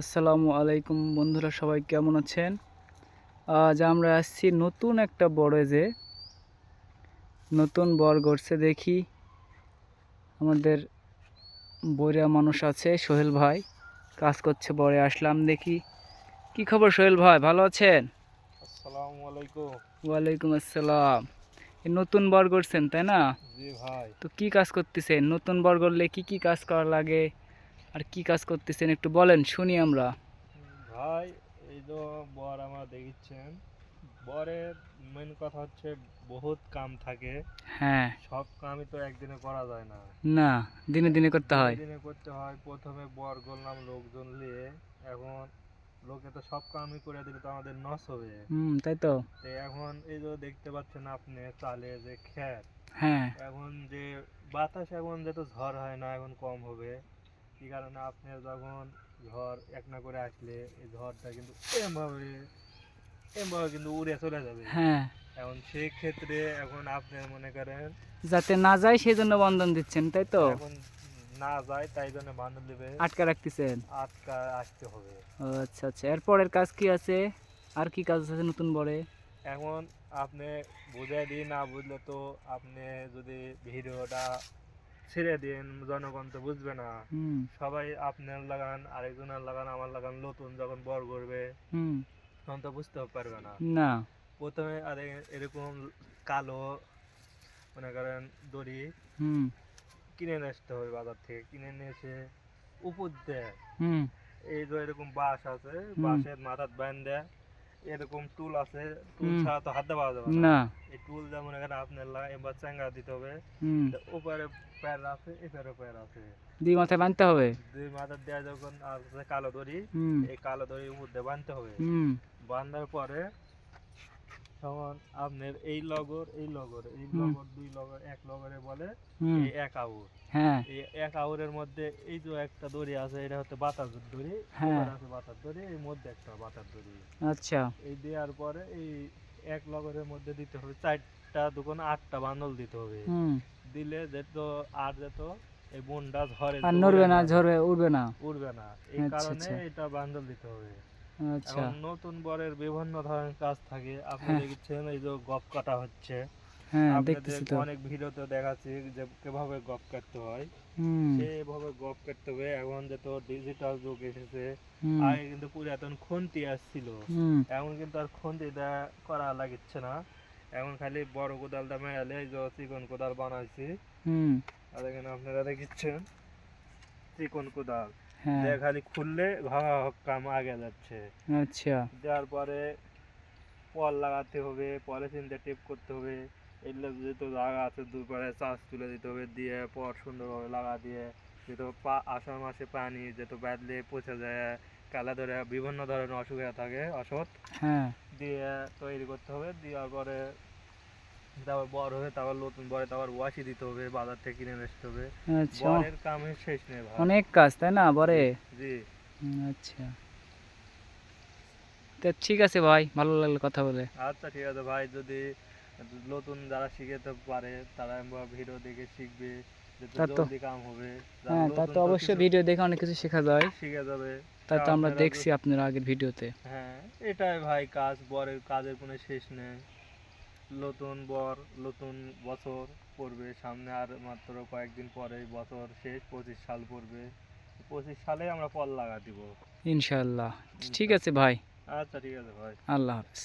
আসসালামু আলাইকুম বন্ধুরা সবাই কেমন আছেন? আজ আমরা আসছি নতুন একটা বড়ে নতুন বর গড়ছে দেখি। আমাদের বইরা মানুষ আছে সোহেল ভাই। কাজ করছে বরে আসলাম দেখি। কি খবর সোহেল ভাই ভালো আছেন? আসসালামু আলাইকুম। ওয়ালাইকুম আসসালাম। এই নতুন বর করছেন তাই না? জি ভাই। তো কি কাজ করতেছেন? নতুন বর করলে কি কি কাজ করা লাগে? আর কি কাজ করতেছেন একটু বলেন শুনি আমরা। ভাই এই তো বর আমার দেখিচ্ছেন। বরের মেন কথা হচ্ছে বহুত কাম থাকে। হ্যাঁ। সব কামই তো একদিনে করা যায় না। না দিনে দিনে করতে হয়। দিনে করতে হয়। প্রথমে বর করলাম লোকজন নিয়ে। এখন লোকে তো সব কামই করে দিলে তো আমাদের নস হবে। হুম তাই তো। তো এখন এই যে দেখতে পাচ্ছেন আপনি চালে যে খ্যাত হ্যাঁ। এখন যে বাতাস এখন যেহেতু ঝড় হয় না এখন কম হবে। কি কারণে আপনার যখন ঝড় এক না করে আসলে এই ঝড়টা কিন্তু এমভাবে এমভাবে কিন্তু উড়ে চলে যাবে। হ্যাঁ। এখন সেই ক্ষেত্রে এখন আপনি মনে করেন যাতে না যায় সেই জন্য বন্ধন দিচ্ছেন তাই তো? এখন না যায় তাই জন্য বান্ধব দেবে। আটকা রাখতেছেন? আটকা আসতে হবে। আচ্ছা আচ্ছা। এরপরের কাজ কি আছে? আর কি কাজ আছে নতুন বড়ে এখন আপনি বুঝাই দিই না বুঝলে তো আপনি যদি ভিডিওটা ছেড়ে দিন জনগণ তো বুঝবে না। সবাই আপনার লাগান আরেকজনের লাগান আমার লাগান নতুন যখন বর করবে তখন তো বুঝতে পারবে না। না। প্রথমে আর এরকম কালো মনে করেন দড়ি হুম। কিনে নিয়ে আসতে হবে বাজার থেকে কিনে নিয়ে এসে উপর দেয়। এই যে এরকম বাঁশ আছে। বাঁশের মাথার ব্যান্ড দেয় এরকম টুল আছে টুল ছাড়া তো হাত দেওয়া যাবে না। এই টুল যেমন এখানে আপনার এবার চাঙ্গা দিতে হবে। ওপারে উপরে প্যার আছে এপারে প্যার আছে। দুই মাথায় বাঁধতে হবে। দুই মাথা দেওয়া যখন আর কালো দড়ি এই কালো দড়ির দিয়ে বাঁধতে হবে। বান্ধার বাঁধার পরে তখন আপনার এই লগর এই লগর এই লগর দুই লগর এক লগরে বলে এই এক আউর। হ্যাঁ। এই এক আউরের মধ্যে এই যে একটা দড়ি আছে এটা হচ্ছে বাতাস দড়ি। হ্যাঁ। আছে বাতাস দড়ি এর মধ্যে একটা বাতাস দড়ি। আচ্ছা। এই দেওয়ার পরে এই এক লগরের মধ্যে দিতে হবে চারটা দোকানে আটটা বান্ডল দিতে হবে। দিলে যেত আর যেত এই বোনটা ঝরে আর নড়বে না ঝরবে উঠবে না। উড়বে না। এই আচ্ছা, কারণে আচ্ছা। এটা বান্ডল দিতে হবে। আচ্ছা। নতুন বরের বিভিন্ন ধরনের কাজ থাকে। আপনি হ্যাঁ। দেখছেন এই যে গপ কাটা হচ্ছে। হ্যাঁ দেখতেছি তো। অনেক ভিডিওতে দেখাচ্ছি যে কীভাবে গপ কাটতে হয়। হুম। সেভাবে গপ কাটতে হবে। এখন যে তো ডিজিটাল যুগ এসেছে আগে কিন্তু পুরাতন খুন্তি আসছিল। হুম। এখন কিন্তু আর খুন্তিটা করা লাগিচ্ছে না। এখন খালি বড় কোদালটা মেরালে এই যে চিকন কোদাল বানাইছি। হুম। আর এখানে আপনারা দেখিচ্ছেন চিকন কোদাল। যে খালি খুললে কাম আগে যাচ্ছে। আচ্ছা। দেওয়ার পরে পল লাগাতে হবে পলিথিন দিয়ে টেপ করতে হবে। এগুলো যেহেতু জায়গা আছে দুই পারে চাষ তুলে দিতে হবে দিয়ে পর সুন্দরভাবে লাগা দিয়ে যেহেতু পা আষাঢ় মাসে পানি যেহেতু বাদলে পচে যায় কালা ধরে বিভিন্ন ধরনের অসুখ হয়ে থাকে অসৎ। হ্যাঁ। দিয়ে তৈরি করতে হবে দেওয়ার পরে তারপর বড় হয়ে তারপর নতুন বরে তারপর ওয়াশি দিতে হবে বাজার থেকে কিনে আসতে হবে। আচ্ছা। বরের কামের শেষ নেই ভাই। অনেক কাজ তাই না বরে? জি আচ্ছা। তো ঠিক আছে ভাই ভালো লাগল কথা বলে। আচ্ছা ঠিক আছে ভাই যদি নতুন যারা শিখতে পারে তারা ভিডিও দেখে শিখবে হ্যাঁ তা তো অবশ্যই ভিডিও দেখে অনেক কিছু শেখা যায়। শিখে যাবে। তা তো আমরা দেখছি আপনার আগের ভিডিওতে। হ্যাঁ এটাই ভাই কাজ বরের কাজের কোনো শেষ নেই। নতুন বর নতুন বছর পড়বে। সামনে আর মাত্র কয়েকদিন পরে বছর শেষ পঁচিশ সাল পড়বে। পঁচিশ সালে আমরা ফল লাগা দিব। ইনশাল্লাহ ঠিক আছে ভাই। আচ্ছা ঠিক আছে ভাই। আল্লাহ হাফিজ।